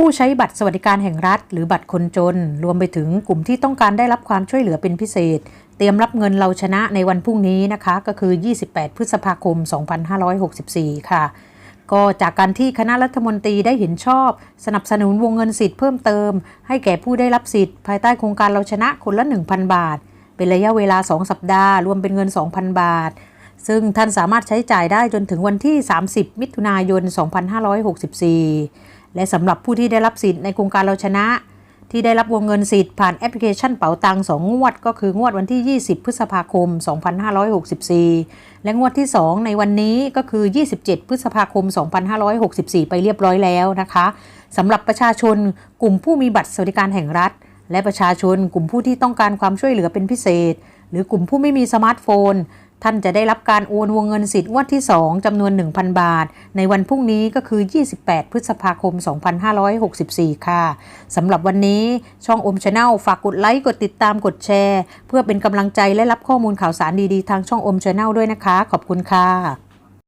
ผู้ใช้บัตรสวัสดิการแห่งรัฐ หรือบัตรคนจน รวมไปถึงกลุ่มที่ต้องการได้รับความช่วยเหลือเป็นพิเศษ เตรียมรับเงินเราชนะในวันพรุ่งนี้นะคะ ก็คือ 28 พฤษภาคม 2564 ค่ะก็จากการที่คณะรัฐมนตรีได้เห็นชอบ สนับสนุนวงเงินสิทธิ์เพิ่มเติม ให้แก่ผู้ได้รับสิทธิ์ ภายใต้โครงการเราชนะคนละ 1,000 บาท เป็นระยะเวลา 2 สัปดาห์ รวมเป็นเงิน 2,000 บาท ซึ่งท่านสามารถใช้จ่ายได้จนถึงวันที่ 30 มิถุนายน 2564 และสำหรับผู้ที่ได้รับสิทธิ์ในโครงการเราชนะ ที่ได้รับวงเงินสิทธิ์ผ่านแอปพลิเคชันเป๋าตังสองงวด ก็คืองวดวันที่ 20 พฤษภาคม 2564 และงวดที่ 2 ในวันนี้ก็คือ 27 พฤษภาคม 2564 ไปเรียบร้อยแล้วนะคะสำหรับประชาชนกลุ่มผู้มีบัตรสวัสดิการแห่งรัฐ และประชาชนกลุ่มผู้ที่ต้องการความช่วยเหลือเป็นพิเศษ หรือกลุ่มผู้ไม่มีสมาร์ทโฟน ท่านจะได้รับการโอนวงเงินสิทธิ์งวดที่ 2 จำนวน 1,000 บาท ในวันพรุ่งนี้ก็คือ 28 พฤษภาคม 2564 ค่ะ สำหรับวันนี้ช่องอมชาแนลฝากกดไลค์ กดติดตามกดแชร์ เพื่อเป็นกำลังใจและรับข้อมูลข่าวสารดี ๆ ทางช่องอมชาแนลด้วยนะคะ ขอบคุณค่ะ